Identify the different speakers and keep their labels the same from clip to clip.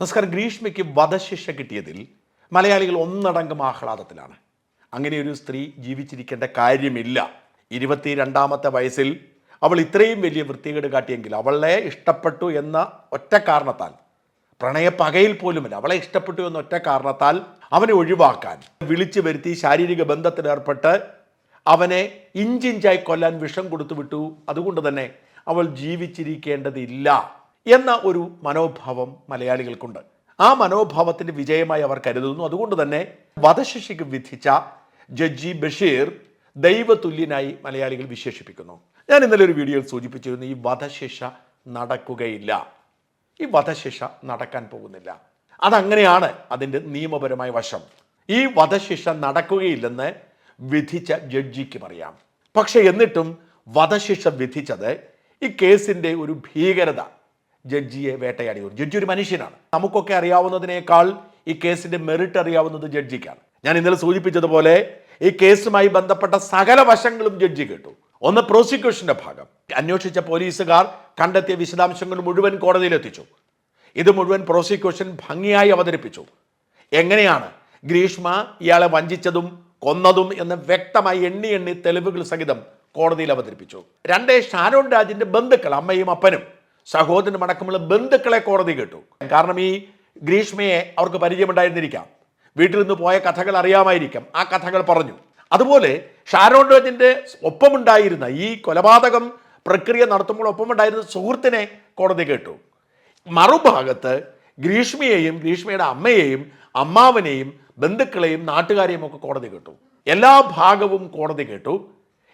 Speaker 1: നമസ്കാരം. ഗ്രീഷ്മയ്ക്ക് വധശിക്ഷ കിട്ടിയതിൽ മലയാളികൾ ഒന്നടങ്കം ആഹ്ലാദത്തിലാണ്. അങ്ങനെ ഒരു സ്ത്രീ ജീവിച്ചിരിക്കേണ്ട കാര്യമില്ല. ഇരുപത്തി രണ്ടാമത്തെ വയസ്സിൽ അവൾ ഇത്രയും വലിയ വൃത്തികേട് കാട്ടിയെങ്കിൽ അവളെ ഇഷ്ടപ്പെട്ടു എന്ന ഒറ്റ കാരണത്താൽ പ്രണയപ്പകയിൽ പോലുമില്ല അവളെ ഇഷ്ടപ്പെട്ടു എന്ന ഒറ്റ കാരണത്താൽ അവനെ ഒഴിവാക്കാൻ വിളിച്ചു വരുത്തി ശാരീരിക ബന്ധത്തിലേർപ്പെട്ട് അവനെ ഇഞ്ചിഞ്ചായി കൊല്ലാൻ വിഷം കൊടുത്തു വിട്ടു. അതുകൊണ്ട് തന്നെ അവൾ ജീവിച്ചിരിക്കേണ്ടതില്ല. എന്ന ഒരു മനോഭാവം മലയാളികൾക്കുണ്ട്. ആ മനോഭാവത്തിന്റെ വിജയമായി അവർ കരുതുന്നു. അതുകൊണ്ട് തന്നെ വധശിക്ഷയ്ക്ക് വിധിച്ച ജഡ്ജി ബഷീർ ദൈവതുല്യനായി മലയാളികൾ വിശേഷിപ്പിക്കുന്നു. ഞാൻ ഇന്നലെ ഒരു വീഡിയോയിൽ സൂചിപ്പിച്ചിരുന്നു ഈ വധശിക്ഷ നടക്കുകയില്ല. ഈ വധശിക്ഷ നടക്കാൻ പോകുന്നില്ല. അതങ്ങനെയാണ് അതിന്റെ നിയമപരമായ വശം. ഈ വധശിക്ഷ നടക്കുകയില്ലെന്ന് വിധിച്ച ജഡ്ജിക്കും പറയാം പക്ഷേ എന്നിട്ടും വധശിക്ഷ വിധിച്ചത് ഈ കേസിന്റെ ഒരു ഭീകരത ജഡ്ജിയെ വേട്ടയാടി വരും. ജഡ്ജി ഒരു മനുഷ്യനാണ്. നമുക്കൊക്കെ അറിയാവുന്നതിനേക്കാൾ ഈ കേസിന്റെ മെറിറ്റ് അറിയാവുന്നത് ജഡ്ജിക്കാണ്. ഞാൻ ഇന്നലെ സൂചിപ്പിച്ചതുപോലെ ഈ കേസുമായി ബന്ധപ്പെട്ട സകല വശങ്ങളും ജഡ്ജി കേട്ടു. ഒന്ന് പ്രോസിക്യൂഷന്റെ ഭാഗം. അന്വേഷിച്ച പോലീസുകാർ കണ്ടെത്തിയ വിശദാംശങ്ങൾ മുഴുവൻ കോടതിയിലെത്തിച്ചു ഇത് മുഴുവൻ പ്രോസിക്യൂഷൻ ഭംഗിയായി അവതരിപ്പിച്ചു. എങ്ങനെയാണ് ഗ്രീഷ്മ ഇയാളെ വഞ്ചിച്ചതും കൊന്നതും എന്ന് വ്യക്തമായി എണ്ണി എണ്ണി തെളിവുകൾ സഹിതം കോടതിയിൽ അവതരിപ്പിച്ചു. രണ്ട് ഷാരോൺ രാജിന്റെ ബന്ധുക്കൾ അമ്മയും അപ്പനും. സഹോദരനും അടക്കമുള്ള ബന്ധുക്കളെ കോടതി കേട്ടു. കാരണം ഈ ഗ്രീഷ്മയെ അവർക്ക് പരിചയമുണ്ടായിരുന്നിരിക്കാം. വീട്ടിൽ നിന്ന് പോയ കഥകൾ അറിയാമായിരിക്കാം. ആ കഥകൾ പറഞ്ഞു. അതുപോലെ ഷാരോൺ രാജിന്റെ ഒപ്പമുണ്ടായിരുന്ന ഈ കൊലപാതകം പ്രക്രിയ നടത്തുമ്പോൾ ഒപ്പമുണ്ടായിരുന്ന സുഹൃത്തിനെ കോടതി കേട്ടു. മറുഭാഗത്ത് ഗ്രീഷ്മയെയും ഗ്രീഷ്മയുടെ അമ്മയെയും അമ്മാവനെയും ബന്ധുക്കളെയും നാട്ടുകാരെയും ഒക്കെ കോടതി കേട്ടു. എല്ലാ ഭാഗവും കോടതി കേട്ടു.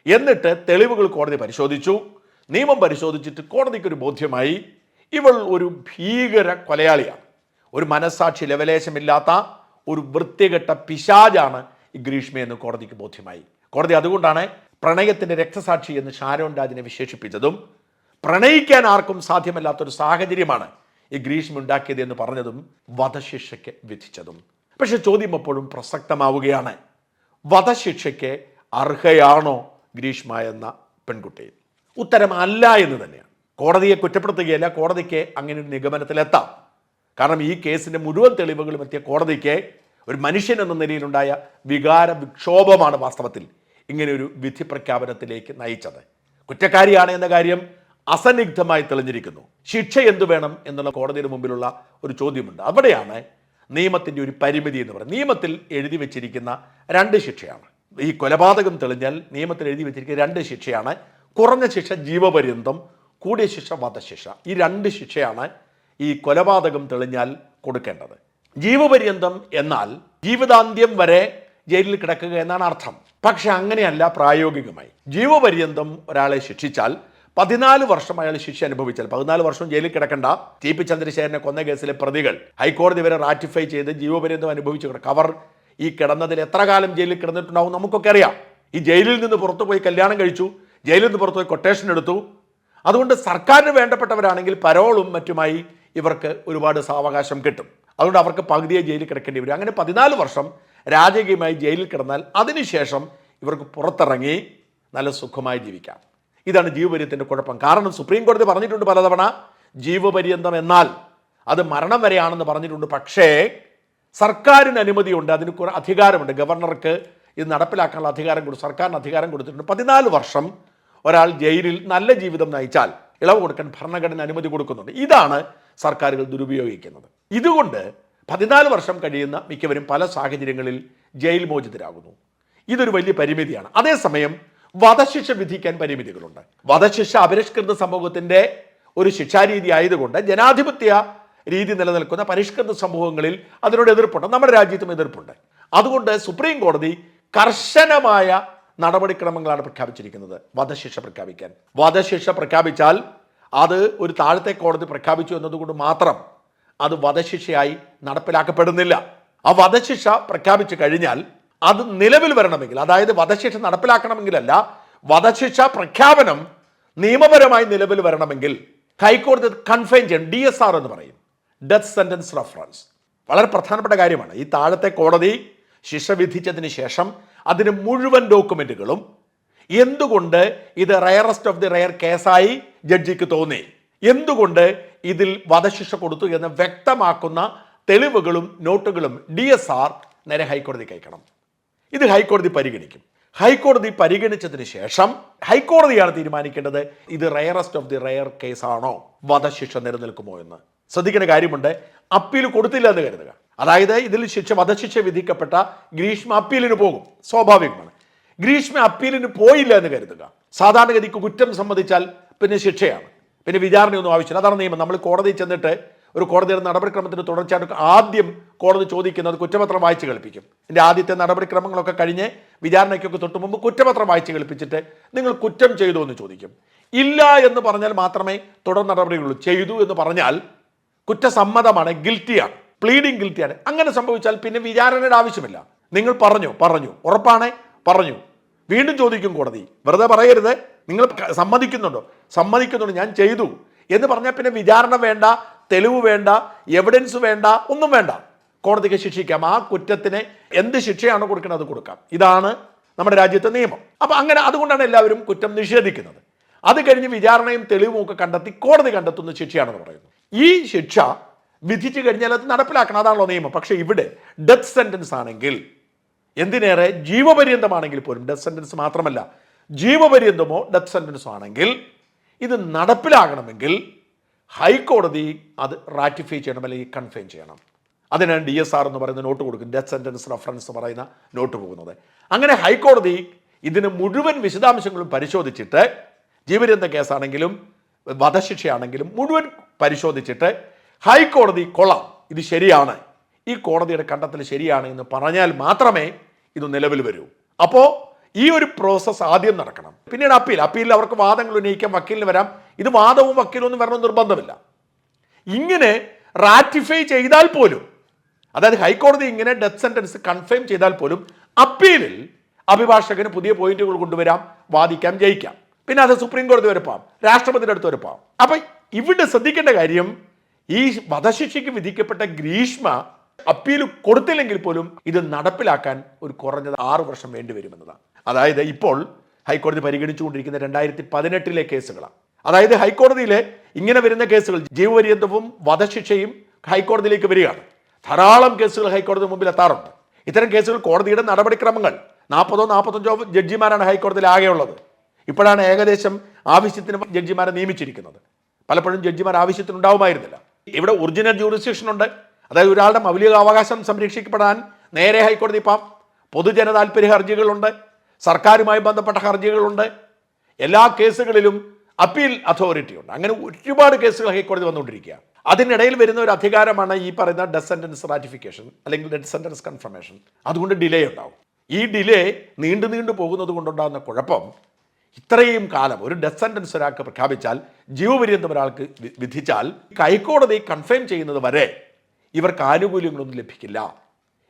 Speaker 1: എന്നിട്ട് തെളിവുകൾ കോടതി പരിശോധിച്ചു. നിയമം പരിശോധിച്ചിട്ട് കോടതിക്കൊരു ബോധ്യമായി ഇവൾ ഒരു ഭീകര കൊലയാളിയാണ്. ഒരു മനസാക്ഷി ലവലേശമില്ലാത്ത ഒരു വൃത്തികെട്ട പിശാജാണ് ഈ ഗ്രീഷ്മ എന്ന് കോടതിക്ക് ബോധ്യമായി. കോടതി അതുകൊണ്ടാണ് പ്രണയത്തിന്റെ രക്തസാക്ഷി എന്ന് ഷാരോൺ രാജിനെ വിശേഷിപ്പിച്ചതും പ്രണയിക്കാൻ ആർക്കും സാധ്യമല്ലാത്തൊരു സാഹചര്യമാണ് ഈ ഗ്രീഷ്മ ഉണ്ടാക്കിയത് എന്ന് പറഞ്ഞതും വധശിക്ഷയ്ക്ക് വിധിച്ചതും. പക്ഷെ ചോദ്യം എപ്പോഴും പ്രസക്തമാവുകയാണ്. വധശിക്ഷയ്ക്ക് അർഹയാണോ ഗ്രീഷ്മ എന്ന പെൺകുട്ടി? ഉത്തരം അല്ല എന്ന് തന്നെയാണ്. കോടതിയെ കുറ്റപ്പെടുത്തുകയല്ല കോടതിക്ക് അങ്ങനെ ഒരു നിഗമനത്തിലെത്താം. കാരണം ഈ കേസിന്റെ മുഴുവൻ തെളിവുകളും എത്തിയ കോടതിക്ക് ഒരു മനുഷ്യൻ എന്ന നിലയിലുണ്ടായ വികാര വിക്ഷോഭമാണ് വാസ്തവത്തിൽ ഇങ്ങനെ ഒരു വിധി പ്രഖ്യാപനത്തിലേക്ക് നയിച്ചത്. കുറ്റക്കാരിയാണ് എന്ന കാര്യം അസന്നിഗ്ധമായി തെളിഞ്ഞിരിക്കുന്നു. ശിക്ഷ എന്തു വേണം എന്നുള്ള കോടതിയുടെ മുമ്പിലുള്ള ഒരു ചോദ്യമുണ്ട്. അവിടെയാണ് നിയമത്തിന്റെ ഒരു പരിമിതി എന്ന് പറയുന്നത്. നിയമത്തിൽ എഴുതി വെച്ചിരിക്കുന്ന രണ്ട് ശിക്ഷയാണ്. ഈ കൊലപാതകം തെളിഞ്ഞാൽ നിയമത്തിൽ എഴുതി വെച്ചിരിക്കുന്ന രണ്ട് ശിക്ഷയാണ് കുറഞ്ഞ ശിക്ഷ ജീവപര്യന്തം കൂടിയ ശിക്ഷ വധശിക്ഷ. ഈ രണ്ട് ശിക്ഷയാണ് ഈ കൊലപാതകം തെളിഞ്ഞാൽ കൊടുക്കേണ്ടത്. ജീവപര്യന്തം എന്നാൽ ജീവിതാന്ത്യം വരെ ജയിലിൽ കിടക്കുക എന്നാണ് അർത്ഥം. പക്ഷെ അങ്ങനെയല്ല പ്രായോഗികമായി. ജീവപര്യന്തം ഒരാളെ ശിക്ഷിച്ചാൽ പതിനാല് വർഷം അയാൾ ശിക്ഷ അനുഭവിച്ചാൽ പതിനാല് വർഷം ജയിലിൽ കിടക്കേണ്ട. ടി പി ചന്ദ്രശേഖരനെ കൊന്ന കേസിലെ പ്രതികൾ ഹൈക്കോടതി വരെ റാറ്റിഫൈ ചെയ്ത് ജീവപര്യന്തം അനുഭവിച്ചു കിടക്കും. അവർ ഈ കിടന്നതിൽ എത്ര കാലം ജയിലിൽ കിടന്നിട്ടുണ്ടാവും നമുക്കൊക്കെ അറിയാം. ഈ ജയിലിൽ നിന്ന് പുറത്തു പോയി കല്യാണം കഴിച്ചു. ജയിലിൽ നിന്ന് പുറത്തുപോയി കൊട്ടേഷൻ എടുത്തു. അതുകൊണ്ട് സർക്കാരിന് വേണ്ടപ്പെട്ടവരാണെങ്കിൽ പരോളും മറ്റുമായി ഇവർക്ക് ഒരുപാട് സാവകാശം കിട്ടും. അതുകൊണ്ട് അവർക്ക് പകുതിയെ ജയിലിൽ കിടക്കേണ്ടി വരും. അങ്ങനെ പതിനാല് വർഷം രാജകീയമായി ജയിലിൽ കിടന്നാൽ അതിനുശേഷം ഇവർക്ക് പുറത്തിറങ്ങി നല്ല സുഖമായി ജീവിക്കാം. ഇതാണ് ജീവപര്യത്തിന്റെ കുഴപ്പം. കാരണം സുപ്രീം കോടതി പറഞ്ഞിട്ടുണ്ട് പലതവണ ജീവപര്യന്തം എന്നാൽ അത് മരണം വരെയാണെന്ന് പറഞ്ഞിട്ടുണ്ട്. പക്ഷേ സർക്കാരിന് അനുമതിയുണ്ട് അതിന് അധികാരമുണ്ട്. ഗവർണർക്ക് ഇത് നടപ്പിലാക്കാനുള്ള അധികാരം കൊടുത്തു സർക്കാരിന് അധികാരം കൊടുത്തിട്ടുണ്ട്. പതിനാല് വർഷം ഒരാൾ ജയിലിൽ നല്ല ജീവിതം നയിച്ചാൽ ഇളവ് കൊടുക്കാൻ ഭരണഘടന അനുമതി കൊടുക്കുന്നുണ്ട്. ഇതാണ് സർക്കാരുകൾ ദുരുപയോഗിക്കുന്നത്. ഇതുകൊണ്ട് പതിനാല് വർഷം കഴിയുന്ന മിക്കവരും പല സാഹചര്യങ്ങളിൽ ജയിൽ മോചിതരാകുന്നു. ഇതൊരു വലിയ പരിമിതിയാണ്. അതേസമയം വധശിക്ഷ വിധിക്കാൻ പരിമിതികളുണ്ട്. വധശിക്ഷ അപരിഷ്കൃത സമൂഹത്തിന്റെ ഒരു ശിക്ഷാരീതി ആയതുകൊണ്ട് ജനാധിപത്യ രീതി നിലനിൽക്കുന്ന പരിഷ്കൃത സമൂഹങ്ങളിൽ അതിനോട് എതിർപ്പുണ്ട്. നമ്മുടെ രാജ്യത്തും എതിർപ്പുണ്ട്. അതുകൊണ്ട് സുപ്രീം കോടതി കർശനമായ നടപടിക്രമങ്ങളാണ് പ്രഖ്യാപിച്ചിരിക്കുന്നത്. വധശിക്ഷ പ്രഖ്യാപിക്കാൻ. വധശിക്ഷ പ്രഖ്യാപിച്ചാൽ അത് ഒരു താഴത്തെ കോടതി പ്രഖ്യാപിച്ചു എന്നതുകൊണ്ട് മാത്രം അത് വധശിക്ഷയായി നടപ്പിലാക്കപ്പെടുന്നില്ല. ആ വധശിക്ഷ പ്രഖ്യാപിച്ചു കഴിഞ്ഞാൽ അത് നിലവിൽ വരണമെങ്കിൽ അതായത് വധശിക്ഷ നടപ്പിലാക്കണമെങ്കിലല്ല വധശിക്ഷ പ്രഖ്യാപനം നിയമപരമായി നിലവിൽ വരണമെങ്കിൽ ഹൈക്കോടതി കൺഫൈൻ ചെയ്യണം. ഡി എസ് ആർ എന്ന് പറയും. ഡെത്ത് സെന്റൻസ് റഫറൻസ് വളരെ പ്രധാനപ്പെട്ട കാര്യമാണ്. ഈ താഴത്തെ കോടതി ശിക്ഷ വിധിച്ചതിന് ശേഷം അതിന് മുഴുവൻ ഡോക്യുമെന്റുകളും എന്തുകൊണ്ട് ഇത് റയറസ്റ്റ് ഓഫ് ദി റയർ കേസായി ജഡ്ജിക്ക് തോന്നി? എന്തുകൊണ്ട് ഇതിൽ വധശിക്ഷ കൊടുത്തു എന്ന് വ്യക്തമാക്കുന്ന തെളിവുകളും നോട്ടുകളും ഡി എസ് ആർ നേരെ ഹൈക്കോടതി അയക്കണം. ഇത് ഹൈക്കോടതി പരിഗണിക്കും. ഹൈക്കോടതി പരിഗണിച്ചതിന് ശേഷം ഹൈക്കോടതിയാണ് തീരുമാനിക്കേണ്ടത് ഇത് റയറസ്റ്റ് ഓഫ് ദി റയർ കേസാണോ വധശിക്ഷ നിലനിൽക്കുമോ എന്ന്. ശ്രദ്ധിക്കേണ്ട കാര്യമുണ്ട്. അപ്പീൽ കൊടുത്തില്ല എന്ന് കരുതുക. അതായത് ഇതിൽ ശിക്ഷ വധശിക്ഷ വിധിക്കപ്പെട്ട ഗ്രീഷ്മ അപ്പീലിന് പോകും. സ്വാഭാവികമാണ്. ഗ്രീഷ്മ അപ്പീലിന് പോയില്ല എന്ന് കരുതുക. സാധാരണഗതിക്ക് കുറ്റം സംബന്ധിച്ചാൽ പിന്നെ ശിക്ഷയാണ്. പിന്നെ വിചാരണയൊന്നും ആവശ്യമില്ല. അതാണ് നിയമം. നമ്മൾ കോടതിയിൽ ചെന്നിട്ട് ഒരു കോടതിയുടെ നടപടിക്രമത്തിന് തുടർച്ചയായിട്ട് ആദ്യം കോടതി ചോദിക്കുന്നത് കുറ്റപത്രം വായിച്ച് കളിപ്പിക്കും എന്റെ ആദ്യത്തെ നടപടിക്രമങ്ങളൊക്കെ കഴിഞ്ഞ് വിചാരണയ്ക്കൊക്കെ തൊട്ട് മുമ്പ് കുറ്റപത്രം വായിച്ച് കളിപ്പിച്ചിട്ട് നിങ്ങൾ കുറ്റം ചെയ്തു എന്ന് ചോദിക്കും. ഇല്ല എന്ന് പറഞ്ഞാൽ മാത്രമേ തുടർ നടപടികളുള്ളൂ ചെയ്തു എന്ന് പറഞ്ഞാൽ കുറ്റസമ്മതമാണ് ഗിൽറ്റിയാണ് പ്ലീഡിങ് ഗിൽറ്റിയാണ് അങ്ങനെ സംഭവിച്ചാൽ പിന്നെ വിചാരണയുടെ ആവശ്യമില്ല. നിങ്ങൾ പറഞ്ഞു പറഞ്ഞു. ഉറപ്പാണേ പറഞ്ഞു. വീണ്ടും ചോദിക്കും കോടതി. വെറുതെ പറയരുത്. നിങ്ങൾ സമ്മതിക്കുന്നുണ്ടോ? സമ്മതിക്കുന്നുണ്ട് ഞാൻ ചെയ്തു. എന്ന് പറഞ്ഞാൽ പിന്നെ വിചാരണ വേണ്ട തെളിവ് വേണ്ട എവിഡൻസ് വേണ്ട ഒന്നും വേണ്ട. കോടതിക്ക് ശിക്ഷിക്കാം. ആ കുറ്റത്തിന് എന്ത് ശിക്ഷയാണോ കൊടുക്കുന്നത് അത് കൊടുക്കാം. ഇതാണ് നമ്മുടെ രാജ്യത്തെ നിയമം. അപ്പം അങ്ങനെ അതുകൊണ്ടാണ് എല്ലാവരും കുറ്റം നിഷേധിക്കുന്നത്. അത് കഴിഞ്ഞ് വിചാരണയും തെളിവും ഒക്കെ കണ്ടെത്തി കോടതി കണ്ടെത്തുന്ന ശിക്ഷയാണെന്ന് പറയുന്നു. ഈ ശിക്ഷ വിധിച്ചു കഴിഞ്ഞാൽ അത് നടപ്പിലാക്കണം. അതാണല്ലോ നിയമം. പക്ഷേ ഇവിടെ ഡെത്ത് സെന്റൻസ് ആണെങ്കിൽ എന്തിനേറെ? ജീവപര്യന്തമാണെങ്കിൽ പോലും ഡെത്ത് സെന്റൻസ് മാത്രമല്ല ജീവപര്യന്തമോ ഡെത്ത് സെന്റൻസോ ആണെങ്കിൽ ഇത് നടപ്പിലാകണമെങ്കിൽ ഹൈക്കോടതി അത് റാറ്റിഫൈ ചെയ്യണം അല്ലെങ്കിൽ കൺഫേം ചെയ്യണം. അതിനാണ് ഡി എസ് ആർ എന്ന് പറയുന്ന നോട്ട് കൊടുക്കും ഡെത്ത് സെന്റൻസ് റെഫറൻസ് എന്ന് പറയുന്ന നോട്ട് പോകുന്നത്. അങ്ങനെ ഹൈക്കോടതി ഇതിന് മുഴുവൻ വിശദാംശങ്ങളും പരിശോധിച്ചിട്ട് ജീവപര്യന്ത കേസാണെങ്കിലും വധശിക്ഷയാണെങ്കിലും മുഴുവൻ പരിശോധിച്ചിട്ട് ഹൈക്കോടതി കൊള്ളാം. ഇത് ശരിയാണ്. ഈ കോടതിയുടെ കണ്ടെത്തൽ ശരിയാണ് എന്ന് പറഞ്ഞാൽ മാത്രമേ ഇത് നിലവിൽ വരൂ. അപ്പോൾ ഈ ഒരു പ്രോസസ്സ് ആദ്യം നടക്കണം. പിന്നീട് അപ്പീൽ. അപ്പീലിൽ അവർക്ക് വാദങ്ങൾ ഉന്നയിക്കാം വക്കീലിന് വരാം. ഇത് വാദവും വക്കീലും ഒന്നും വരണമെന്ന് നിർബന്ധമില്ല. ഇങ്ങനെ റാറ്റിഫൈ ചെയ്താൽ പോലും അതായത് ഹൈക്കോടതി ഇങ്ങനെ ഡെത്ത് സെന്റൻസ് കൺഫേം ചെയ്താൽ പോലും അപ്പീലിൽ അഭിഭാഷകന് പുതിയ പോയിന്റുകൾ കൊണ്ടുവരാം വാദിക്കാം ജയിക്കാം. പിന്നെ അത് സുപ്രീം കോടതി വരെ പോവാം. രാഷ്ട്രപതിയുടെ അടുത്ത് വരെ പോവാം. അപ്പൊ ഇവിടെ ശ്രദ്ധിക്കേണ്ട കാര്യം ഈ വധശിക്ഷയ്ക്ക് വിധിക്കപ്പെട്ട ഗ്രീഷ്മ അപ്പീൽ കൊടുത്തില്ലെങ്കിൽ പോലും ഇത് നടപ്പിലാക്കാൻ ഒരു കുറഞ്ഞത് ആറ് വർഷം വേണ്ടിവരുമെന്നതാണ് അതായത് ഇപ്പോൾ ഹൈക്കോടതി പരിഗണിച്ചുകൊണ്ടിരിക്കുന്ന രണ്ടായിരത്തി പതിനെട്ടിലെ കേസുകളാണ്. അതായത് ഹൈക്കോടതിയിലെ ഇങ്ങനെ വരുന്ന കേസുകൾ ജീവപര്യന്തവും വധശിക്ഷയും ഹൈക്കോടതിയിലേക്ക് വരികയാണ്. ധാരാളം കേസുകൾ ഹൈക്കോടതി മുമ്പിൽ എത്താറുണ്ട്. ഇത്തരം കേസുകൾ കോടതിയുടെ നടപടിക്രമങ്ങൾ നാൽപ്പതോ നാൽപ്പത്തഞ്ചോ ജഡ്ജിമാരാണ് ഹൈക്കോടതിയിൽ ആകെയുള്ളത്. ഇപ്പോഴാണ് ഏകദേശം ആവശ്യത്തിന് ജഡ്ജിമാരെ നിയമിച്ചിരിക്കുന്നത്. പലപ്പോഴും ജഡ്ജിമാർ ആവശ്യത്തിനുണ്ടാവുമായിരുന്നില്ല. ഇവിടെ ഒറിജിനൽ ജൂറിസ്ഡിക്ഷൻ ഉണ്ട്. അതായത് ഒരാളുടെ മൗലിക അവകാശം സംരക്ഷിക്കപ്പെടാൻ നേരെ ഹൈക്കോടതി ഇപ്പം പൊതുജന താല്പര്യ ഹർജികളുണ്ട്. സർക്കാരുമായി ബന്ധപ്പെട്ട ഹർജികളുണ്ട്. എല്ലാ കേസുകളിലും അപ്പീൽ അതോറിറ്റി ഉണ്ട്. അങ്ങനെ ഒരുപാട് കേസുകൾ ഹൈക്കോടതി വന്നുകൊണ്ടിരിക്കുക അതിനിടയിൽ വരുന്ന ഒരു അധികാരമാണ് ഈ പറയുന്ന ഡെത്ത് സെന്റൻസ് റാറ്റിഫിക്കേഷൻ അല്ലെങ്കിൽ ഡെത്ത് സെന്റൻസ് കൺഫർമേഷൻ അതുകൊണ്ട് ഡിലേ ഉണ്ടാവും. ഈ ഡിലേ നീണ്ടു നീണ്ടു പോകുന്നത് കൊണ്ടുണ്ടാകുന്ന കുഴപ്പം ഇത്രയും കാലം ഒരു ഡെത്ത് സെന്റൻസ് ഒരാൾക്ക് പ്രഖ്യാപിച്ചാൽ ജീവപര്യന്തം ഒരാൾക്ക് വിധിച്ചാൽ ഹൈക്കോടതി കൺഫേം ചെയ്യുന്നത് വരെ ഇവർക്ക് ആനുകൂല്യങ്ങളൊന്നും ലഭിക്കില്ല.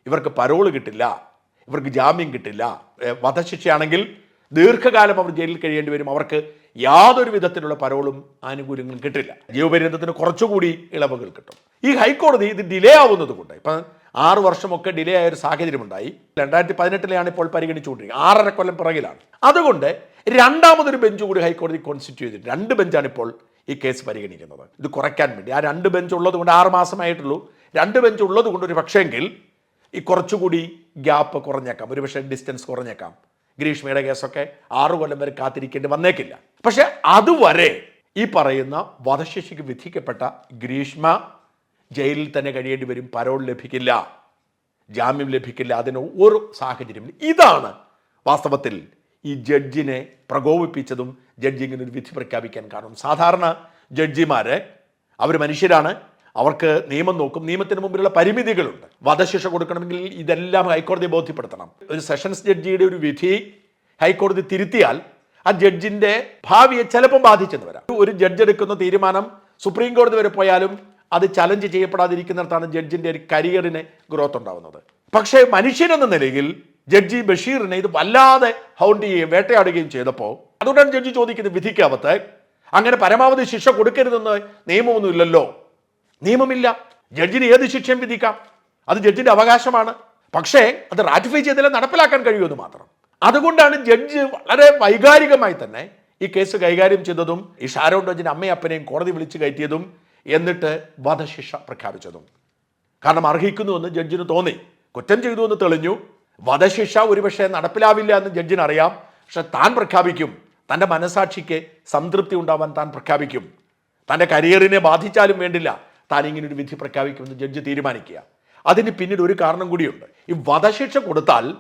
Speaker 1: ഇവർക്ക് പരോൾ കിട്ടില്ല. ഇവർക്ക് ജാമ്യം കിട്ടില്ല. വധശിക്ഷയാണെങ്കിൽ ദീർഘകാലം അവർ ജയിലിൽ കഴിയേണ്ടി വരും. അവർക്ക് യാതൊരു വിധത്തിലുള്ള പരോളും ആനുകൂല്യങ്ങളും കിട്ടില്ല. ജീവപര്യന്തത്തിന് കുറച്ചുകൂടി ഇളവുകൾ കിട്ടും. ഈ ഹൈക്കോടതി ഇത് ഡിലേ ആവുന്നത് കൊണ്ട് ഇപ്പം ആറ് വർഷമൊക്കെ ഡിലേ ആയ ഒരു സാഹചര്യമുണ്ടായി രണ്ടായിരത്തി പതിനെട്ടിലെയാണ് ഇപ്പോൾ പരിഗണിച്ചുകൊണ്ടിരിക്കുന്നത്. ആറര കൊല്ലം പിറകിലാണ്. അതുകൊണ്ട് രണ്ടാമതൊരു ബെഞ്ച് കൂടി ഹൈക്കോടതി കോൺസ്റ്റിറ്റ്യൂ ചെയ്തിട്ട് രണ്ട് ബെഞ്ചാണ് ഇപ്പോൾ ഈ കേസ് പരിഗണിക്കുന്നത്. ഇത് കുറയ്ക്കാൻ വേണ്ടി. ആ രണ്ട് ബെഞ്ച് ഉള്ളത് കൊണ്ട് ആറ് മാസമായിട്ടുള്ളൂ. രണ്ട് ബെഞ്ച് ഉള്ളത് കൊണ്ട് ഒരു പക്ഷേങ്കിൽ ഈ കുറച്ചുകൂടി ഗ്യാപ്പ് കുറഞ്ഞേക്കാം. ഒരു പക്ഷേ ഡിസ്റ്റൻസ് കുറഞ്ഞേക്കാം. ഗ്രീഷ്മയുടെ കേസൊക്കെ ആറു കൊല്ലം വരെ കാത്തിരിക്കേണ്ടി വന്നേക്കില്ല. പക്ഷെ അതുവരെ ഈ പറയുന്ന വധശിക്ഷയ്ക്ക് വിധിക്കപ്പെട്ട ഗ്രീഷ്മ ജയിലിൽ തന്നെ കഴിയേണ്ടി വരും. പരോൾ ലഭിക്കില്ല. ജാമ്യം ലഭിക്കില്ല. അതിന് ഒരു സാഹചര്യം ഇതാണ് വാസ്തവത്തിൽ ഈ ജഡ്ജിനെ പ്രകോപിപ്പിച്ചതും ജഡ്ജി ഇങ്ങനെ ഒരു വിധി പ്രഖ്യാപിക്കാൻ കാരണം സാധാരണ ജഡ്ജിമാർ അവർ മനുഷ്യരാണ്. അവർക്ക് നിയമം നോക്കും. നിയമത്തിന് മുമ്പിലുള്ള പരിമിതികളുണ്ട്. വധശിക്ഷ കൊടുക്കണമെങ്കിൽ ഇതെല്ലാം ഹൈക്കോടതിയെ ബോധ്യപ്പെടുത്തണം. ഒരു സെഷൻസ് ജഡ്ജിയുടെ ഒരു വിധി ഹൈക്കോടതി തിരുത്തിയാൽ ആ ജഡ്ജിന്റെ ഭാവിയെ ചിലപ്പം ബാധിച്ചെന്ന് വരാം. ഒരു ജഡ്ജ് എടുക്കുന്ന തീരുമാനം സുപ്രീം കോടതി വരെ പോയാലും അത് ചലഞ്ച് ചെയ്യപ്പെടാതിരിക്കുന്നിടത്താണ് ജഡ്ജിന്റെ ഒരു കരിയറിന് ഗ്രോത്ത് ഉണ്ടാവുന്നത്. പക്ഷേ മനുഷ്യനെന്ന നിലയിൽ ജഡ്ജി ബഷീറിനെ ഇത് വല്ലാതെ ഹൗണ്ട് ചെയ്യുകയും വേട്ടയാടുകയും ചെയ്തപ്പോൾ അതുകൊണ്ടാണ് ജഡ്ജി ചോദിക്കുന്നത് വിധിക്കകത്ത് അങ്ങനെ പരമാവധി ശിക്ഷ കൊടുക്കരുതെന്ന് നിയമമൊന്നുമില്ലല്ലോ നിയമമില്ല. ജഡ്ജിന് ഏത് ശിക്ഷയും വിധിക്കാം. അത് ജഡ്ജിന്റെ അവകാശമാണ്. പക്ഷേ അത് റാറ്റിഫൈ ചെയ്തില്ല നടപ്പിലാക്കാൻ കഴിയുമെന്ന് മാത്രം. അതുകൊണ്ടാണ് ജഡ്ജ് വളരെ വൈകാരികമായി തന്നെ ഈ കേസ് കൈകാര്യം ചെയ്തതും ഈ ഷാരോൺ ഡോജിന്റെ അമ്മയും അപ്പനെയും കോടതി വിളിച്ചു കയറ്റിയതും എന്നിട്ട് വധശിക്ഷ പ്രഖ്യാപിച്ചതും. കാരണം അർഹിക്കുന്നുവെന്ന് ജഡ്ജിന് തോന്നി. കുറ്റം ചെയ്തു എന്ന് തെളിഞ്ഞു. വധശിക്ഷ ഒരുപക്ഷെ നടപ്പിലാവില്ല എന്ന് ജഡ്ജിന് അറിയാം പക്ഷെ താൻ പ്രഖ്യാപിക്കും. തന്റെ മനസാക്ഷിക്ക് സംതൃപ്തി ഉണ്ടാവാൻ താൻ പ്രഖ്യാപിക്കും. തന്റെ കരിയറിനെ ബാധിച്ചാലും വേണ്ടില്ല താൻ ഇങ്ങനെ ഒരു വിധി പ്രഖ്യാപിക്കുമെന്ന് ജഡ്ജി തീരുമാനിക്കുക. അതിന് പിന്നീട് ഒരു കാരണം കൂടിയുണ്ട്. ഈ വധശിക്ഷ കൊടുത്താൽ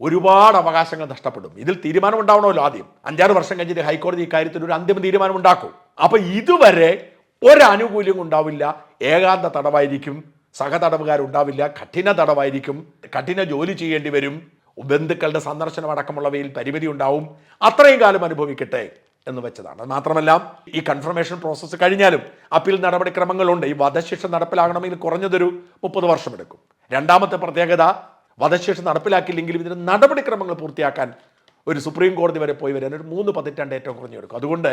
Speaker 1: ഒരുപാട് അവകാശങ്ങൾ നഷ്ടപ്പെടും. ഇതിൽ തീരുമാനം ഉണ്ടാവണമല്ലോ ആദ്യം. അഞ്ചാറ് വർഷം കഴിഞ്ഞിട്ട് ഹൈക്കോടതി ഇക്കാര്യത്തിൽ ഒരു അന്തിമ തീരുമാനം ഉണ്ടാക്കും അപ്പോൾ ഇതുവരെ ഒരാനുകൂല്യം ഉണ്ടാവില്ല. ഏകാന്ത തടവായിരിക്കും. സഹതടവുകാരുണ്ടാവില്ല. കഠിന തടവായിരിക്കും. കഠിന ജോലി ചെയ്യേണ്ടി വരും. ബന്ധുക്കളുടെ സന്ദർശനം അടക്കമുള്ളവയിൽ പരിമിതി ഉണ്ടാവും. അത്രയും കാലം അനുഭവിക്കട്ടെ എന്ന് വെച്ചതാണ്. മാത്രമല്ല ഈ കൺഫർമേഷൻ പ്രോസസ്സ് കഴിഞ്ഞാലും അപ്പീൽ നടപടിക്രമങ്ങളുണ്ട്. ഈ വധശിക്ഷ നടപ്പിലാകണമെങ്കിൽ കുറഞ്ഞതൊരു മുപ്പത് വർഷം എടുക്കും. രണ്ടാമത്തെ പ്രത്യേകത വധശിക്ഷ നടപ്പിലാക്കില്ലെങ്കിലും ഇതിന് നടപടിക്രമങ്ങൾ പൂർത്തിയാക്കാൻ ഒരു സുപ്രീം കോടതി വരെ പോയി വരാൻ ഒരു മൂന്ന് പതിറ്റാണ്ട് ഏറ്റവും കുറഞ്ഞെടുക്കും അതുകൊണ്ട്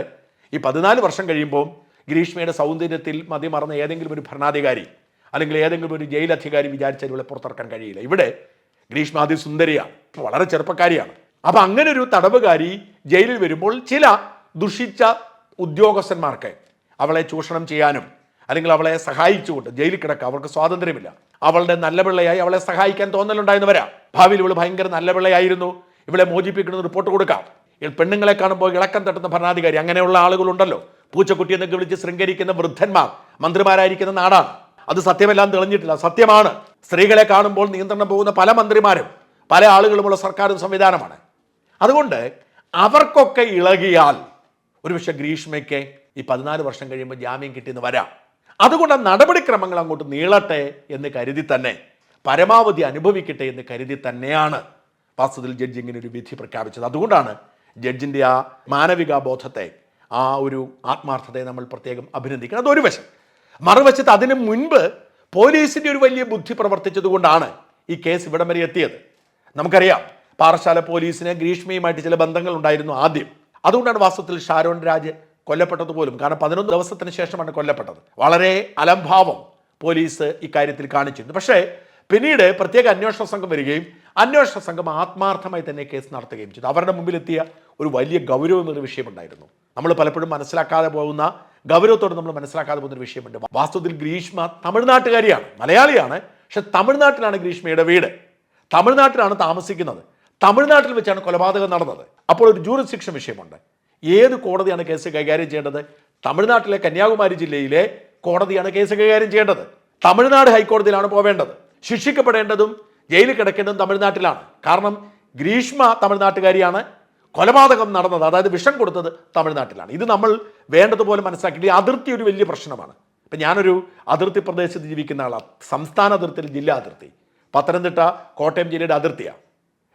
Speaker 1: ഈ പതിനാല് വർഷം കഴിയുമ്പോൾ ഗ്രീഷ്മയുടെ സൗന്ദര്യത്തിൽ മതിമറന്ന ഏതെങ്കിലും ഒരു ഭരണാധികാരി അല്ലെങ്കിൽ ഏതെങ്കിലും ഒരു ജയിലധികാരി വിചാരിച്ചാൽ ഇവളെ പുറത്തിറക്കാൻ കഴിയില്ല. ഇവിടെ ഗ്രീഷ്മ അതിസുന്ദരിയാണ് വളരെ ചെറുപ്പക്കാരിയാണ്. അപ്പൊ അങ്ങനെ ഒരു തടവുകാരി ജയിലിൽ വരുമ്പോൾ ചില ദുഷിച്ച ഉദ്യോഗസ്ഥന്മാർക്ക് അവളെ ചൂഷണം ചെയ്യാനും അല്ലെങ്കിൽ അവളെ സഹായിച്ചുകൊണ്ട് ജയിലിൽ കിടക്കുക അവർക്ക് സ്വാതന്ത്ര്യമില്ല. അവളുടെ നല്ല പിള്ളയായി അവളെ സഹായിക്കാൻ തോന്നലുണ്ടായിരുന്നു വരാം. ഭാവിയിൽ ഇവൾ ഭയങ്കര നല്ല പിള്ളയായിരുന്നു. ഇവളെ മോചിപ്പിക്കുന്ന റിപ്പോർട്ട് കൊടുക്കാം. പെണ്ണുങ്ങളെ കാണുമ്പോൾ ഇളക്കം തട്ടുന്ന ഭരണാധികാരി അങ്ങനെയുള്ള ആളുകളുണ്ടല്ലോ. പൂച്ചക്കുട്ടി എന്നൊക്കെ വിളിച്ച് ശൃംഗരിക്കുന്ന വൃദ്ധന്മാർ മന്ത്രിമാരായിരിക്കുന്ന നാടാണ്. അത് സത്യമെല്ലാം തെളിഞ്ഞിട്ടില്ല. സത്യമാണ്. സ്ത്രീകളെ കാണുമ്പോൾ നിയന്ത്രണം പോകുന്ന പല മന്ത്രിമാരും പല ആളുകളുമുള്ള സർക്കാരും സംവിധാനമാണ്. അതുകൊണ്ട് അവർക്കൊക്കെ ഇളകിയാൽ ഒരുപക്ഷെ ഗ്രീഷ്മയ്ക്ക് ഈ പതിനാല് വർഷം കഴിയുമ്പോൾ ജാമ്യം കിട്ടിയെന്ന് വരാം. അതുകൊണ്ട് നടപടിക്രമങ്ങൾ അങ്ങോട്ട് നീളട്ടെ എന്ന് കരുതി തന്നെ പരമാവധി അനുഭവിക്കട്ടെ എന്ന് കരുതി തന്നെയാണ് വാസ്തുവിൽ ജഡ്ജി ഇങ്ങനെ ഒരു വിധി പ്രഖ്യാപിച്ചത്. അതുകൊണ്ടാണ് ജഡ്ജിന്റെ ആ മാനവിക ബോധത്തെ ആ ഒരു ആത്മാർത്ഥതയെ നമ്മൾ പ്രത്യേകം അഭിനന്ദിക്കണം. അതൊരു വശം. മറുവശത്ത് അതിനു മുൻപ് പോലീസിന്റെ ഒരു വലിയ ബുദ്ധി പ്രവർത്തിച്ചതുകൊണ്ടാണ് ഈ കേസ് ഇവിടം വരെ എത്തിയത്. നമുക്കറിയാം പാറശാല പോലീസിന് ഗ്രീഷ്മയുമായിട്ട് ചില ബന്ധങ്ങൾ ഉണ്ടായിരുന്നു ആദ്യം. അതുകൊണ്ടാണ് വാസ്തവത്തിൽ ഷാരോൺ രാജ് കൊല്ലപ്പെട്ടത് പോലും കാരണം പതിനൊന്ന് ദിവസത്തിന് ശേഷമാണ് കൊല്ലപ്പെട്ടത്. വളരെ അലംഭാവം പോലീസ് ഇക്കാര്യത്തിൽ കാണിച്ചിരുന്നു. പക്ഷേ പിന്നീട് പ്രത്യേക അന്വേഷണ സംഘം വരികയും അന്വേഷണ സംഘം ആത്മാർത്ഥമായി തന്നെ കേസ് നടത്തുകയും ചെയ്തു. അവരുടെ മുമ്പിലെത്തിയ ഒരു വലിയ ഗൗരവമേറിയ വിഷയമുണ്ടായിരുന്നു. നമ്മൾ പലപ്പോഴും മനസ്സിലാക്കാതെ പോകുന്ന ഗൗരവത്തോടെ നമ്മൾ മനസ്സിലാക്കാതെ പോകുന്ന ഒരു വിഷയമുണ്ട്. വാസ്തവത്തിൽ ഗ്രീഷ്മ തമിഴ്നാട്ടുകാരിയാണ് മലയാളിയാണ്. പക്ഷെ തമിഴ്നാട്ടിലാണ് ഗ്രീഷ്മയുടെ വീട്. തമിഴ്നാട്ടിലാണ് താമസിക്കുന്നത്. തമിഴ്നാട്ടിൽ വെച്ചാണ് കൊലപാതകം നടന്നത്. അപ്പോൾ ഒരു ജൂറിസ്ഡിക്ഷൻ വിഷയമുണ്ട്. ഏത് കോടതിയാണ് കേസ് കൈകാര്യം ചെയ്യേണ്ടത്? തമിഴ്നാട്ടിലെ കന്യാകുമാരി ജില്ലയിലെ കോടതിയാണ് കേസ് കൈകാര്യം ചെയ്യേണ്ടത്. തമിഴ്നാട് ഹൈക്കോടതിയിലാണ് പോവേണ്ടത്. ശിക്ഷിക്കപ്പെടേണ്ടതും ജയിലിൽ കിടക്കേണ്ടതും തമിഴ്നാട്ടിലാണ്. കാരണം ഗ്രീഷ്മ തമിഴ്നാട്ടുകാരിയാണ് കൊലപാതകം നടന്നത്. അതായത് വിഷം കൊടുത്തത് തമിഴ്നാട്ടിലാണ്. ഇത് നമ്മൾ വേണ്ടതുപോലെ മനസ്സിലാക്കിയിട്ട് ഈ അതിർത്തി ഒരു വലിയ പ്രശ്നമാണ്. ഇപ്പം ഞാനൊരു അതിർത്തി പ്രദേശത്ത് ജീവിക്കുന്ന ആളാണ് സംസ്ഥാന അതിർത്തിയിൽ ജില്ലാ അതിർത്തി. പത്തനംതിട്ട കോട്ടയം ജില്ലയുടെ അതിർത്തിയാണ്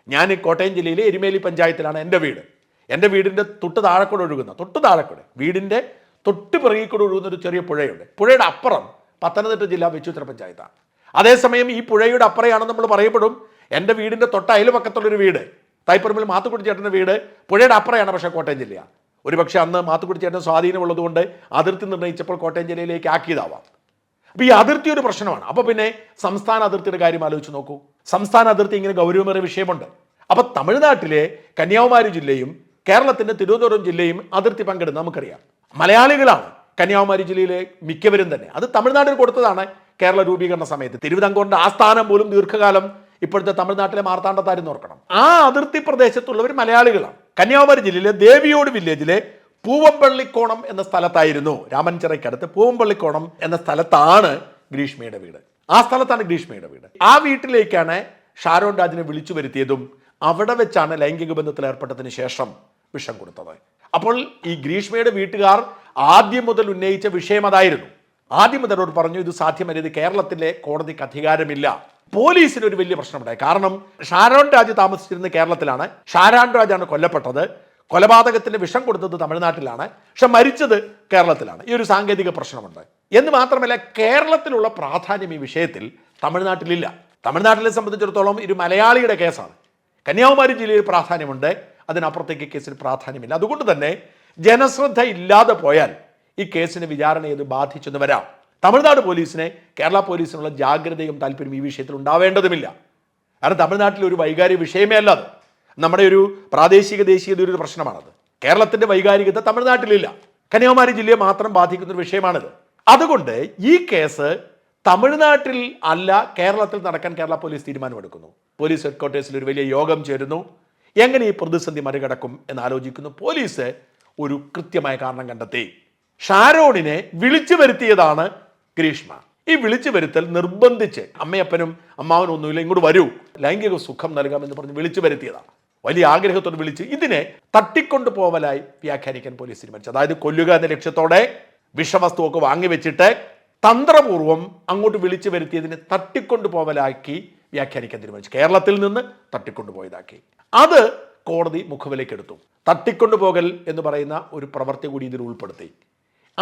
Speaker 1: ഞാൻ കോട്ടയം ജില്ലയിലെ എരുമേലി പഞ്ചായത്തിലാണ് എന്റെ വീട്. എന്റെ വീടിന്റെ തൊട്ട് താഴെക്കൂടെ ഒഴുകുന്ന തൊട്ട് താഴെക്കൂടെ വീടിന്റെ തൊട്ട് പിറകിക്കൂടെ ഒഴുകുന്ന ഒരു ചെറിയ പുഴയുണ്ട്. പുഴയുടെ അപ്പുറം പത്തനംതിട്ട ജില്ലാ വെച്ചൂത്തര പഞ്ചായത്താണ്. അതേസമയം ഈ പുഴയുടെ അപ്പുറയാണെന്ന് നമ്മൾ പറയപ്പെടും എന്റെ വീടിന്റെ തൊട്ട് അയൽപക്കത്തുള്ളൊരു വീട് തൈപ്പറമ്പിൽ മാത്തുക്കുടി ചേട്ടന്റെ വീട് പുഴയുടെ അപ്പുറയാണ് പക്ഷേ കോട്ടയം ജില്ലയാണ്. ഒരുപക്ഷെ അന്ന് മാത്തുക്കുടി ചേട്ടൻ സ്വാധീനമുള്ളതുകൊണ്ട് അതിർത്തി നിർണയിച്ചപ്പോൾ കോട്ടയം ജില്ലയിലേക്ക് ആക്കിയതാവാം. അപ്പോൾ ഈ അതിർത്തി ഒരു പ്രശ്നമാണ്. അപ്പോൾ പിന്നെ സംസ്ഥാന അതിർത്തിയുടെ കാര്യം ആലോചിച്ച് നോക്കൂ. സംസ്ഥാന അതിർത്തി ഇങ്ങനെ ഗൗരവമേറിയ വിഷയമുണ്ട്. അപ്പോൾ തമിഴ്നാട്ടിലെ കന്യാകുമാരി ജില്ലയും കേരളത്തിന്റെ തിരുവനന്തപുരം ജില്ലയും അതിർത്തി പങ്കിടുന്നത് നമുക്കറിയാം. മലയാളികളാണ് കന്യാകുമാരി ജില്ലയിലെ മിക്കവരും തന്നെ. അത് തമിഴ്നാട്ടിൽ കൊടുത്തതാണ് കേരള രൂപീകരണ സമയത്ത്. തിരുവിതാംകൂറിന്റെ ആസ്ഥാനം പോലും ദീർഘകാലം ഇപ്പോഴത്തെ തമിഴ്നാട്ടിലെ മാർത്താണ്ഡത്താരെന്ന് ഓർക്കണം. ആ അതിർത്തി പ്രദേശത്തുള്ളവർ മലയാളികളാണ്. കന്യാകുമാരി ജില്ലയിലെ ദേവിയോട് വില്ലേജിലെ പൂവമ്പള്ളിക്കോണം എന്ന സ്ഥലത്തായിരുന്നു രാമൻചിറയ്ക്കടുത്ത് പൂവമ്പള്ളിക്കോണം എന്ന സ്ഥലത്താണ് ഗ്രീഷ്മയുടെ വീട്. ആ സ്ഥലത്താണ് ഗ്രീഷ്മയുടെ വീട്. ആ വീട്ടിലേക്കാണ് ഷാരോൺ രാജിനെ വിളിച്ചു വരുത്തിയതും അവിടെ വെച്ചാണ് ലൈംഗിക ബന്ധത്തിൽ ഏർപ്പെട്ടതിന് ശേഷം വിഷം കൊടുത്തത്. അപ്പോൾ ഈ ഗ്രീഷ്മയുടെ വീട്ടുകാർ ആദ്യം മുതൽ ഉന്നയിച്ച വിഷയം അതായിരുന്നു. ആദ്യം മുതൽ പറഞ്ഞു ഇത് സാധ്യമല്ല ഇത് കേരളത്തിലെ കോടതിക്ക് അധികാരമില്ല. പോലീസിന് ഒരു വലിയ പ്രശ്നമുണ്ടായി. കാരണം ഷാരോൺ രാജ് താമസിച്ചിരുന്ന കേരളത്തിലാണ് ഷാരോൺ രാജാണ് കൊല്ലപ്പെട്ടത്. കൊലപാതകത്തിന് വിഷം കൊടുത്തത് തമിഴ്നാട്ടിലാണ്. പക്ഷെ മരിച്ചത് കേരളത്തിലാണ്. ഈ ഒരു സാങ്കേതിക പ്രശ്നമുണ്ട്. എന്ന് മാത്രമല്ല കേരളത്തിലുള്ള പ്രാധാന്യം ഈ വിഷയത്തിൽ തമിഴ്നാട്ടിലില്ല. തമിഴ്നാട്ടിലെ സംബന്ധിച്ചിടത്തോളം ഒരു മലയാളിയുടെ കേസാണ്. കന്യാകുമാരി ജില്ലയിൽ പ്രാധാന്യമുണ്ട്. അതിനപ്പുറത്തേക്ക് കേസിന് പ്രാധാന്യമില്ല. അതുകൊണ്ട് തന്നെ ജനശ്രദ്ധ ഇല്ലാതെ പോയാൽ ഈ കേസിന് വിചാരണ ചെയ്ത് ബാധിച്ചെന്ന് വരാം. തമിഴ്നാട് പോലീസിനെ കേരള പോലീസിനുള്ള ജാഗ്രതയും താല്പര്യം ഈ വിഷയത്തിൽ ഉണ്ടാവേണ്ടതുമില്ല. കാരണം തമിഴ്നാട്ടിലെ ഒരു വൈകാരിക വിഷയമേ അല്ല അത്. നമ്മുടെ ഒരു പ്രാദേശിക ദേശീയത ഒരു പ്രശ്നമാണത്. കേരളത്തിന്റെ വൈകാരികത തമിഴ്നാട്ടിലില്ല. കന്യാകുമാരി ജില്ലയെ മാത്രം ബാധിക്കുന്ന ഒരു വിഷയമാണിത്. അതുകൊണ്ട് ഈ കേസ് തമിഴ്നാട്ടിൽ അല്ല കേരളത്തിൽ നടക്കാൻ കേരള പോലീസ് തീരുമാനമെടുക്കുന്നു. പോലീസ് ഹെഡ്ക്വാർട്ടേഴ്സിൽ ഒരു വലിയ യോഗം ചേരുന്നു. എങ്ങനെ ഈ പ്രതിസന്ധി മറികടക്കും എന്ന് ആലോചിക്കുന്നു പോലീസ് ഒരു കൃത്യമായ കാരണം കണ്ടെത്തി. ഷാരോണിനെ വിളിച്ചു വരുത്തിയതാണ് ഗ്രീഷ്മ. ഈ വിളിച്ചു വരുത്തൽ നിർബന്ധിച്ച് അമ്മയപ്പനും അമ്മാവനും ഒന്നുമില്ല ഇങ്ങോട്ട് വരൂ. ലൈംഗിക സുഖം നൽകാമെന്ന് പറഞ്ഞ് വിളിച്ചു വരുത്തിയതാണ്. വലിയ ആഗ്രഹത്തോട് വിളിച്ച് ഇതിനെ തട്ടിക്കൊണ്ടു പോവലായി വ്യാഖ്യാനിക്കാൻ പോലീസ് തീരുമാനിച്ചു. അതായത് കൊല്ലുക എന്ന ലക്ഷ്യത്തോടെ വിഷവസ്തുവൊക്കെ വാങ്ങിവെച്ചിട്ട് തന്ത്രപൂർവം അങ്ങോട്ട് വിളിച്ചു വരുത്തിയതിനെ തട്ടിക്കൊണ്ടു പോവലാക്കി വ്യാഖ്യാനിക്കാൻ തീരുമാനിച്ചു. കേരളത്തിൽ നിന്ന് തട്ടിക്കൊണ്ടുപോയതാക്കി അത് കോടതി മുഖവിലേക്കെടുത്തു തട്ടിക്കൊണ്ടുപോകൽ എന്ന് പറയുന്ന ഒരു പ്രവൃത്തി കൂടി ഇതിൽ ഉൾപ്പെടുത്തി.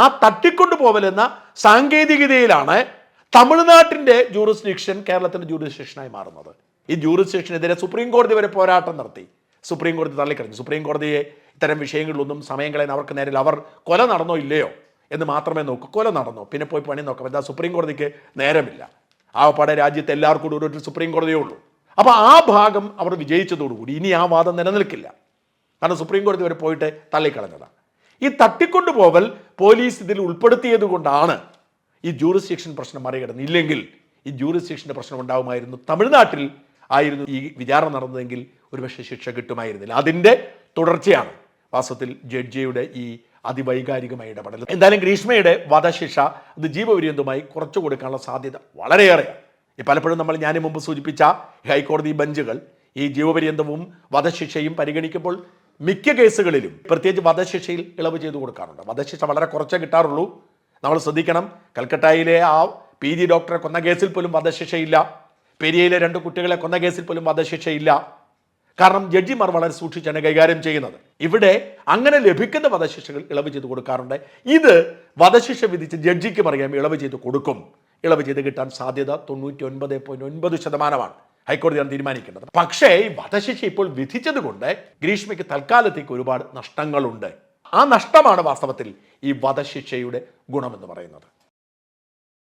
Speaker 1: ആ തട്ടിക്കൊണ്ടു പോവലെന്ന സാങ്കേതികതയിലാണ് തമിഴ്നാട്ടിന്റെ ജൂറിസ്ഡിക്ഷൻ കേരളത്തിന്റെ ജൂറിസ്ഡിക്ഷനായി മാറുന്നത്. ഈ ജൂറിസ്ഡിക്ഷനെതിരെ സുപ്രീം കോടതി വരെ പോരാട്ടം നടത്തി. സുപ്രീം കോടതി തള്ളിക്കളഞ്ഞു. സുപ്രീം കോടതിയെ ഇത്തരം വിഷയങ്ങളിലൊന്നും സമയം കളയാൻ അവർക്ക് നേരിൽ അവർ കൊല നടന്നോ ഇല്ലയോ എന്ന് മാത്രമേ നോക്കൂ. കൊല നടന്നോ. പിന്നെ പോയി പണി നോക്കാം. എന്താ സുപ്രീം കോടതിക്ക് നേരമില്ല. ആവപ്പാടെ രാജ്യത്ത് എല്ലാവർക്കും കൂടി ഒരു സുപ്രീം കോടതിയേ ഉള്ളൂ. അപ്പോൾ ആ ഭാഗം അവർ വിജയിച്ചതോടുകൂടി ഇനി ആ വാദം നിലനിൽക്കില്ല. കാരണം സുപ്രീം കോടതി വരെ പോയിട്ട് തള്ളിക്കളഞ്ഞതാണ്. ഈ തട്ടിക്കൊണ്ടുപോവൽ പോലീസ് ഇതിൽ ഉൾപ്പെടുത്തിയത് കൊണ്ടാണ് ഈ ജൂറിസ്ഡിക്ഷൻ പ്രശ്നം മറികടന്ന്. ഇല്ലെങ്കിൽ ഈ ജൂറിസ്ഡിക്ഷന്റെ പ്രശ്നം ഉണ്ടാകുമായിരുന്നു തമിഴ്നാട്ടിൽ ആയിരുന്നു ഈ വിചാരണ നടന്നതെങ്കിൽ ഒരുപക്ഷെ ശിക്ഷ കിട്ടുമായിരുന്നില്ല. അതിന്റെ തുടർച്ചയാണ് വാസ്തവത്തിൽ ജഡ്ജിയുടെ ഈ അതിവൈകാരികമായ ഇടപെടൽ. എന്തായാലും ഗ്രീഷ്മയുടെ വധശിക്ഷ അത് ജീവപര്യന്തമായി കുറച്ചു കൊടുക്കാനുള്ള സാധ്യത വളരെയേറെയാണ്. ഈ പലപ്പോഴും നമ്മൾ ഞാൻ മുമ്പ് സൂചിപ്പിച്ച ഹൈക്കോടതി ബെഞ്ചുകൾ ഈ ജീവപര്യന്തവും വധശിക്ഷയും പരിഗണിക്കുമ്പോൾ മിക്ക കേസുകളിലും പ്രത്യേകിച്ച് വധശിക്ഷയിൽ ഇളവ് ചെയ്തു കൊടുക്കാറുണ്ട്. വധശിക്ഷ വളരെ കുറച്ചേ കിട്ടാറുള്ളൂ. നമ്മൾ ശ്രദ്ധിക്കണം. കൽക്കട്ടയിലെ ആ പി ജി ഡോക്ടറെ കൊന്ന കേസിൽ പോലും വധശിക്ഷയില്ല. പെരിയയിലെ രണ്ട് കുട്ടികളെ കൊന്ന കേസിൽ പോലും വധശിക്ഷയില്ല. കാരണം ജഡ്ജിമാർ വളരെ സൂക്ഷിച്ചാണ് കൈകാര്യം ചെയ്യുന്നത്. ഇവിടെ അങ്ങനെ ലഭിക്കുന്ന വധശിക്ഷകൾ ഇളവ് ചെയ്ത് കൊടുക്കാറുണ്ട്. ഇത് വധശിക്ഷ വിധിച്ച് ജഡ്ജിക്ക് പറയാം ഇളവ് ചെയ്ത് കൊടുക്കും. ഇളവ് ചെയ്ത് കിട്ടാൻ സാധ്യത തൊണ്ണൂറ്റി ഒൻപത് പോയിന്റ് ഒൻപത് ശതമാനമാണ്. ഹൈക്കോടതിയാണ് തീരുമാനിക്കേണ്ടത്. പക്ഷേ വധശിക്ഷ ഇപ്പോൾ വിധിച്ചതുകൊണ്ട് ഗ്രീഷ്മയ്ക്ക് തൽക്കാലത്തേക്ക് ഒരുപാട് നഷ്ടങ്ങളുണ്ട്. ആ നഷ്ടമാണ് വാസ്തവത്തിൽ ഈ വധശിക്ഷയുടെ ഗുണമെന്ന് പറയുന്നത്.